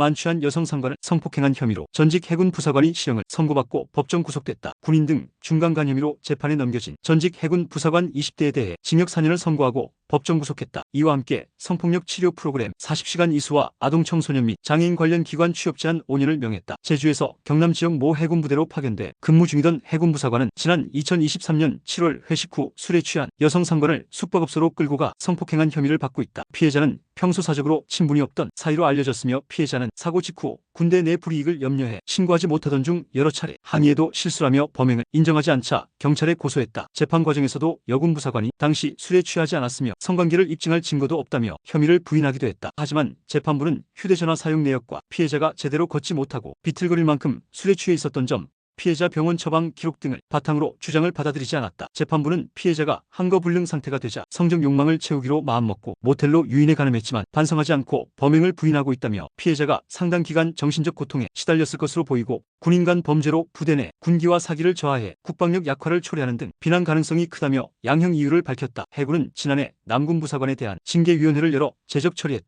만취한 여성 상관을 성폭행한 혐의로 전직 해군 부사관이 실형을 선고받고 법정 구속됐다. 군인 등 중간간 혐의로 재판에 넘겨진 전직 해군 부사관 20대에 대해 징역 4년을 선고하고 법정 구속했다. 이와 함께 성폭력 치료 프로그램 40시간 이수와 아동 청소년 및 장애인 관련 기관 취업 제한 5년을 명했다. 제주에서 경남 지역 모 해군 부대로 파견돼 근무 중이던 해군 부사관은 지난 2023년 7월 회식 후 술에 취한 여성 상관을 숙박업소로 끌고 가 성폭행한 혐의를 받고 있다. 피해자는 평소 사적으로 친분이 없던 사이로 알려졌으며 피해자는 사고 직후 군대 내 불이익을 염려해 신고하지 못하던 중 여러 차례 항의에도 실수라며 범행을 인정하지 않자 경찰에 고소했다. 재판 과정에서도 여군 부사관이 당시 술에 취하지 않았으며 성관계를 입증할 증거도 없다며 혐의를 부인하기도 했다. 하지만 재판부는 휴대전화 사용 내역과 피해자가 제대로 걷지 못하고 비틀거릴 만큼 술에 취해 있었던 점 피해자 병원 처방 기록 등을 바탕으로 주장을 받아들이지 않았다. 재판부는 피해자가 한거불능 상태가 되자 성적 욕망을 채우기로 마음먹고 모텔로 유인에 가늠했지만 반성하지 않고 범행을 부인하고 있다며 피해자가 상당 기간 정신적 고통에 시달렸을 것으로 보이고 군인 간 범죄로 부대 내 군기와 사기를 저하해 국방력 약화를 초래하는 등 비난 가능성이 크다며 양형 이유를 밝혔다. 해군은 지난해 남군 부사관에 대한 징계위원회를 열어 제적 처리했다.